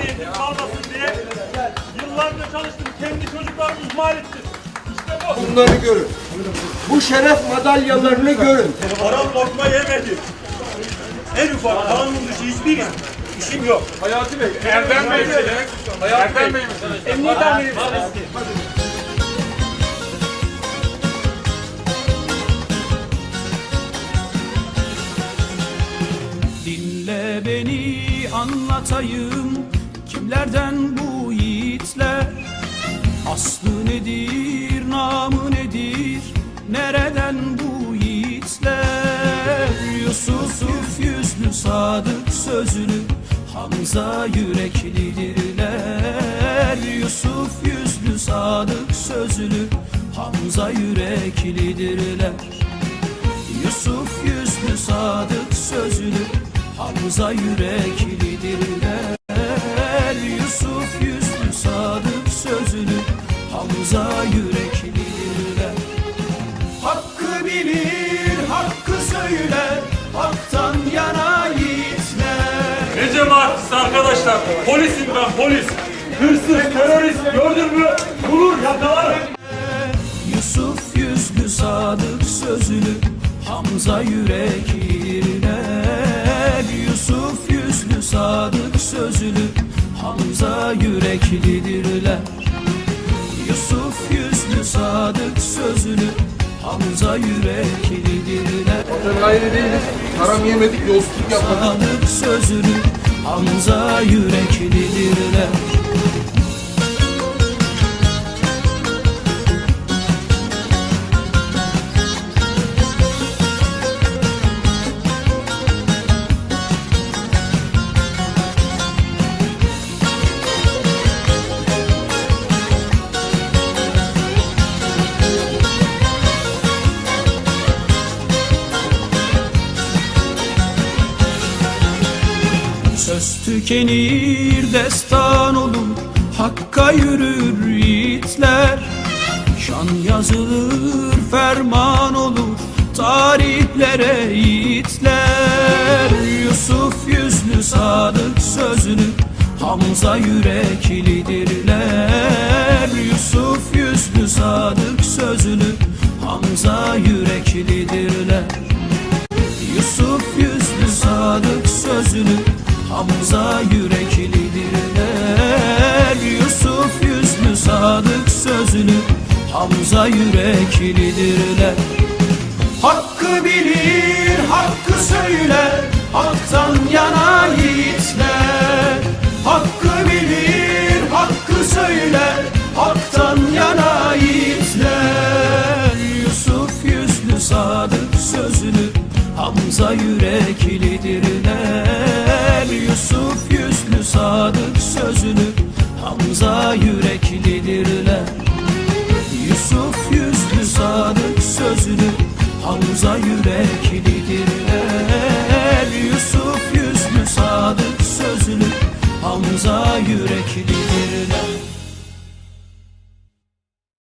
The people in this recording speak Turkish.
yetim kalmasın diye yıllarca çalıştım. Kendi çocuklarımı ihmal ettim. İşte bu. Bunları görün. Bu şeref madalyalarını görün. Haram lokma yemedim. En ufak kanun dışı hiçbir işim yok. Hayati Bey, Erdem Bey, Erdem Bey Emniyet amiri Dinle beni anlatayım Kimlerden bu yiğitler? Aslı nedir, namı nedir? Nereden bu yiğitler? Yusuf, yüzlü, sadık sözlü Hamza yüreklidirler. Yusuf yüzlü, sadık sözlü Hamza yüreklidirler. Yusuf yüzlü sadık sözlü Hamza yüreklidirler söyler Hak'tan yana yiğitler Ne cemaatçisi arkadaşlar? Polisim ben polis. Hırsız, terörist gördün mü? Bulur yakalarım. Yusuf yüzlü sadık sözlü Hamza yürekliler Yusuf yüzlü sadık sözlü Hamza yüreklidirler Yusuf yüzlü sadık sözlü Hamza yüreklidirler Haini değiliz. Haram yemedik, yolsuzluk yapmadık. Sadık sözlü Hamza yüreklidirler tükenir destan olur Hakka yürür yiğitler. Şan yazılır ferman olur Tarihlere yiğitler. Yusuf yüzlü sadık sözlü Hamza yüreklidirler Yusuf yüzlü sadık sözlü Hamza yüreklidirler Hamza yüreklidirler. Yusuf yüzlü sadık sözlü Hamza yüreklidirler. Hakkı bilir, hakkı söyler Hak'tan yana yiğitler. Hakkı bilir, hakkı söyler Hak'tan yana yiğitler. Yusuf yüzlü sadık sözlü Hamza yüreklidirler Yüzlü sadık sözlü Hamza yüreklidirler. Yusuf yüzlü sadık sözlü Hamza yüreklidirler. Yusuf yüzlü sadık sözlü Hamza yüreklidirler